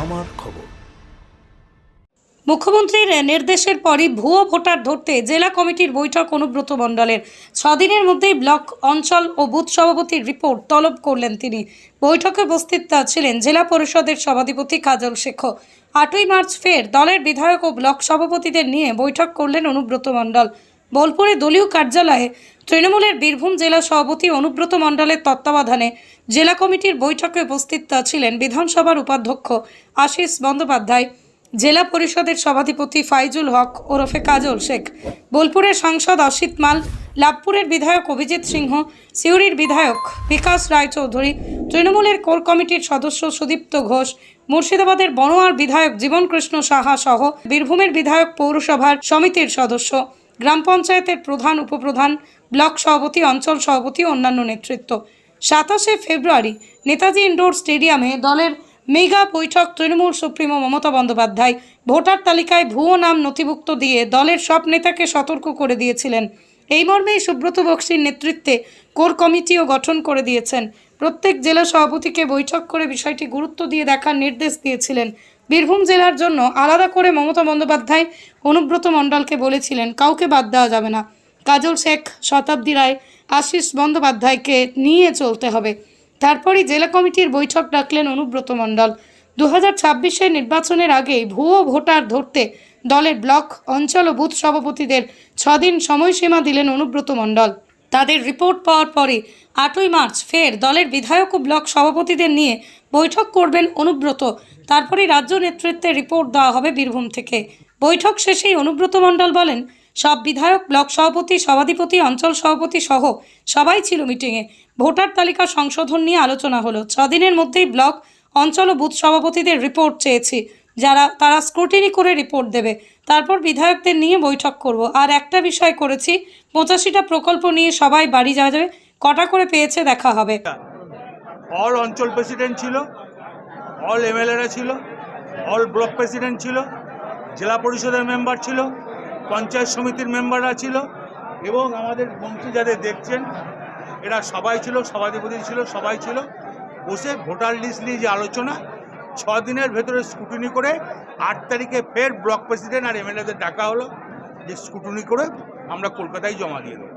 আমার খবর। মুখ্যমন্ত্রীর নির্দেশের পরই ভুয়ো ভোটার ধরতে জেলা কমিটির বৈঠক অনুব্রত মণ্ডলের। ছদিনের মধ্যেই ব্লক, অঞ্চল ও বুথ সভাপতির রিপোর্ট তলব করলেন তিনি। বৈঠকে উপস্থিত ছিলেন জেলা পরিষদের সভাধিপতি কাজল শেখ। আটই মার্চ ফের দলের বিধায়ক ও ব্লক সভাপতিদের নিয়ে বৈঠক করলেন অনুব্রত মণ্ডল। বোলপুরে দলীয় কার্যালয়ে তৃণমূলের বীরভূম জেলা সভাপতি অনুব্রত মণ্ডলের তত্ত্বাবধানে জেলা কমিটির বৈঠকে উপস্থিত ছিলেন বিধানসভার উপাধ্যক্ষ আশিস বন্দ্যোপাধ্যায়, জেলা পরিষদের সভাধিপতি ফাইজুল হক, ওরফে কাজল শেখ, বোলপুরের সাংসদ অসিত মাল, লাভপুরের বিধায়ক অভিজিৎ সিংহ, সিউড়ির বিধায়ক বিকাশ রায়চৌধুরী, তৃণমূলের কোর কমিটির সদস্য সুদীপ্ত ঘোষ, মুর্শিদাবাদের বনোয়ার বিধায়ক জীবনকৃষ্ণ সাহা সহ বীরভূমের বিধায়ক পৌরসভার সমিতির সদস্য। গ্রাম পঞ্চায়েতের প্রধান, উপপ্রধান, ব্লক সভাপতি, অঞ্চল সভাপতি, অন্যান্য নেতৃত্ব। সাতাশে ফেব্রুয়ারি নেতাজি ইনডোর স্টেডিয়ামে দলের মেগা বৈঠক তৃণমূল সুপ্রিমো মমতা বন্দ্যোপাধ্যায় ভোটার তালিকায় ভুয়ো নাম নথিভুক্ত দিয়ে দলের সব নেতাকে সতর্ক করে দিয়েছিলেন। এই মর্মেই সুব্রত বক্সির নেতৃত্বে কোর কমিটিও গঠন করে দিয়েছেন। প্রত্যেক জেলা সভাপতিকে বৈঠক করে বিষয়টি গুরুত্ব দিয়ে দেখার নির্দেশ দিয়েছিলেন বীরভূম জেলার জন্য আলাদা করে মমতা বন্দ্যোপাধ্যায় অনুব্রত মণ্ডলকে বলেছিলেন, কাউকে বাদ দেওয়া যাবে না। কাজল শেখ, শতাব্দী রায়, আশিস বন্দ্যোপাধ্যায়কে নিয়ে চলতে হবে। তারপরই জেলা কমিটির বৈঠক ডাকলেন অনুব্রত মণ্ডল। দু হাজার নির্বাচনের আগেই ভুয়ো ভোটার ধরতে দলের ব্লক, অঞ্চল ও বুথ সভাপতিদের ছদিন সময়সীমা দিলেন অনুব্রত মণ্ডল। তাদের রিপোর্ট পাওয়ার পরে আটই মার্চ ফের দলের বিধায়ক ও ব্লক সভাপতিদের নিয়ে বৈঠক করবেন অনুব্রত। তারপরে রাজ্য নেতৃত্বের রিপোর্ট দেওয়া হবে বীরভূম থেকে। বৈঠক শেষেই অনুব্রত মণ্ডল বলেন, সব বিধায়ক, ব্লক সভাপতি, সভাধিপতি, অঞ্চল সভাপতি সহ সবাই ছিল মিটিংয়ে। ভোটার তালিকা সংশোধন নিয়ে আলোচনা হলো। ছদিনের মধ্যেই ব্লক, অঞ্চল ও বুথ সভাপতিদের রিপোর্ট চেয়েছি। যারা, তারা স্ক্রুটিনি করে রিপোর্ট দেবে। তারপর বিধায়কদের নিয়ে বৈঠক করব। আর একটা বিষয় করেছি, পঁচাশিটা প্রকল্প নিয়ে সবাই বাড়ি যাওয়া যাবে, কটা করে পেয়েছে দেখা হবে। অল অঞ্চল প্রেসিডেন্ট ছিল অল এমএলএরা ছিল অল ব্লক প্রেসিডেন্ট ছিল, জেলা পরিষদের মেম্বার ছিল, পঞ্চায়েত সমিতির মেম্বাররা ছিল, এবং আমাদের মন্ত্রী যাদের দেখছেন, এরা সবাই ছিল, সভাধিপতি ছিল, সবাই ছিল। বসে ভোটার লিস্ট নিয়ে যে আলোচনা ছ দিনের ভেতরে স্কুটিনি করে আট তারিখে ফের ব্লক প্রেসিডেন্ট আর এমএলএদের ডাকা হলো যে স্কুটিনি করে আমরা কলকাতায় জমা দিয়ে দেবো।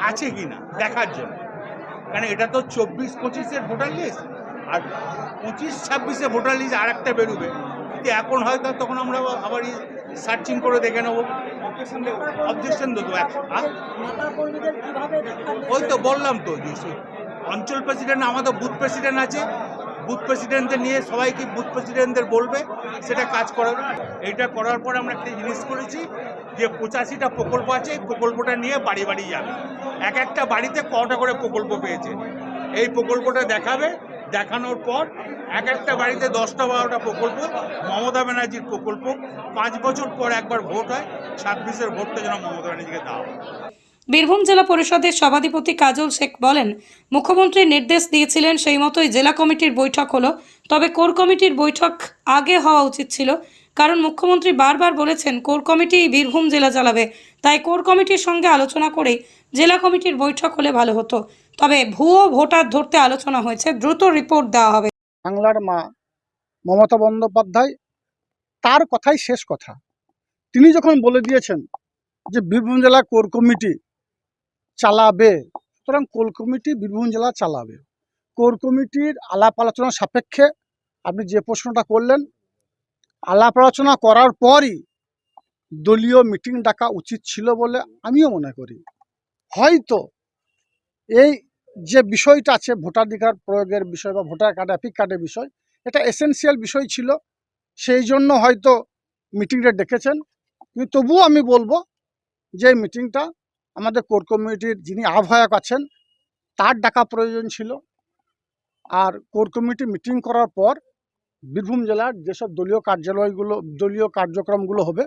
আছে কি না? দেখার জন্য। কারণ এটা তো চব্বিশ পঁচিশের ভোটার লিস্ট আর পঁচিশ ছাব্বিশে ভোটার লিস্ট আর একটা বেরোবে। কিন্তু এখন হয়তো তখন আমরা আবার সার্চিং করে দেখে নেব। অবজেকশন দেবো। এক- ওই তো বললাম তো অঞ্চল প্রেসিডেন্ট আমাদের বুথ প্রেসিডেন্ট আছে। বুথ প্রেসিডেন্টদের নিয়ে সবাইকে বুথ প্রেসিডেন্টদের বলবে? সেটা কাজ করাবে এইটা করার পর আমরা একটা জিনিস করেছি যে পঁচাশিটা প্রকল্প আছে, এই প্রকল্পটা নিয়ে বাড়ি বাড়ি যাবে। এক একটা বাড়িতে কটা করে প্রকল্প পেয়েছে? এই প্রকল্পটা দেখাবে। দেখানোর পর এক একটা বাড়িতে দশটা বারোটা প্রকল্প, মমতা ব্যানার্জির প্রকল্প। পাঁচ বছর পর একবার ভোট হয়, ছাব্বিশের ভোটটা যেন মমতা ব্যানার্জিকে দেওয়া হয়। বীরভূম জেলা পরিষদের সভাধিপতি কাজল শেখ বলেন, মুখ্যমন্ত্রী নির্দেশ দিয়েছিলেন সেই মতোই জেলা কমিটির বৈঠক হলো, তবে কোর কমিটির বৈঠক আগে হওয়া উচিত ছিল। কারণ মুখ্যমন্ত্রী বারবার বলেছেন, কোর কমিটি বীরভূম জেলা চালাবে। তাই কোর কমিটির সঙ্গে আলোচনা করেই জেলা কমিটির বৈঠক হলে ভালো হতো। তবে ভুয়ো ভোটার ধরতে আলোচনা হয়েছে, দ্রুত রিপোর্ট দেওয়া হবে। বাংলার মা মমতা বন্দ্যোপাধ্যায়, তার কথাই শেষ কথা। তিনি যখন বলে দিয়েছেন যে বীরভূম জেলা কোর কমিটি চালাবে। সুতরাং কোর কমিটি বীরভূম জেলা চালাবে। কোর কমিটির আলাপ আলোচনা সাপেক্ষে আপনি যে প্রশ্নটা করলেন, আলাপ আলোচনা করার পরই দলীয় মিটিং ডাকা উচিত ছিল বলে আমিও মনে করি। হয়তো এই যে বিষয়টা আছে, ভোটাধিকার প্রয়োগের বিষয় বা ভোটার কার্ড অ্যাপিক কার্ডের বিষয়, এটা এসেনশিয়াল বিষয় ছিল। সেই জন্য হয়তো মিটিংটা ডেকেছেন। কিন্তু তবুও আমি বলব যে মিটিংটা আমাদের কোর কমিটির যিনি আহ্বায়ক আছেন, তার ডাকা প্রয়োজন ছিল। আর কোর কমিটি মিটিং করার পর বীরভূম জেলার যেসব দলীয় কার্যালয়গুলো, দলীয় কার্যক্রমগুলো হবে,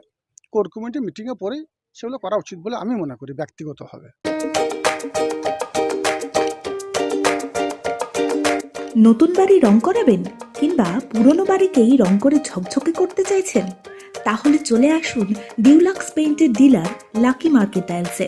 কোর কমিটি মিটিংয়ে পরেই সেগুলো করা উচিত বলে আমি মনে করি, ব্যক্তিগতভাবে। নতুন বাড়ি রং করাবেন কিংবা পুরনো বাড়িকেই রং করে ঝকঝকে করতে চাইছেন? তাহলে চলে আসুন ডিউলাক্স পেইন্টের ডিলার লাকি মার্কেট টাইলসে